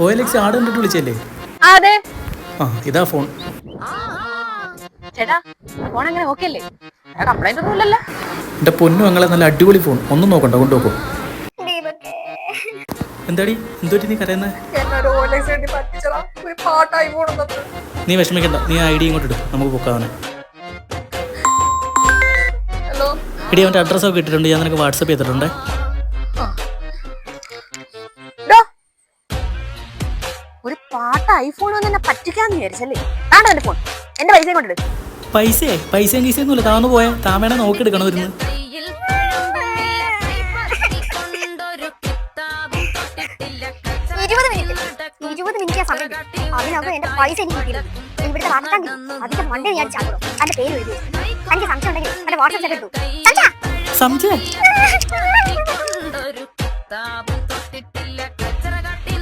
ആട് കണ്ടിട്ട് വിളിച്ചല്ലേ അതെ. ആ ഇതാ ഫോൺ. ചേട്ടാ ഫോൺ എങ്ങനെ ഓക്കെ അല്ലേ? കംപ്ലൈന്റ് ഒന്നും ഇല്ലല്ലോ. എന്റെ പൊന്നു അങ്ങളെ നല്ല അടിപൊളി ഫോൺ. ഒന്നും നോക്കണ്ട കൊണ്ടുപോക്കോ. എന്താടി? എന്തോറ്റി നീ കരയുന്നത് നീ വിഷമിക്കണ്ട നീ ഐ ഡി ഇങ്ങോട്ട് ഇടും. നമുക്ക് പൊക്കാവനെ ഇടി അവന്റെ അഡ്രസ്സൊക്കെ ഇട്ടിട്ടുണ്ട്. ഞാൻ നിനക്ക് വാട്സപ്പ് ചെയ്തിട്ടുണ്ട്. ഐഫോൺ വന്ന് എന്നെ പറ്റിക്കാന്ന് വിചാരിച്ചല്ലേ? വേണ്ട എന്റെ ഫോൺ എന്റെ പൈസ കൊണ്ടിട് പൈസയെ? പൈസയും കീസയൊന്നുമില്ല താന്ന് പോയാൽ താമേനെ നോക്കിയെടുക്കണം ഇരുന്ന്. ഇരുപത് മിനിറ്റ് ഇരുപത് മിനിറ്റ് സമയം. അതിനകം എന്റെ പൈസ എനിക്ക് കിട്ടിയില്ല ഇവിടുത്തെ കിട്ടി. അതിന്റെ മണ്ടേ ഞാൻ ചാടും അതിന്റെ പേര് എഴുതി എനിക്ക് സംശയം ഉണ്ടെങ്കിൽ എന്റെ വാട്സാപ്പ് എടുത്തു. സംശയം?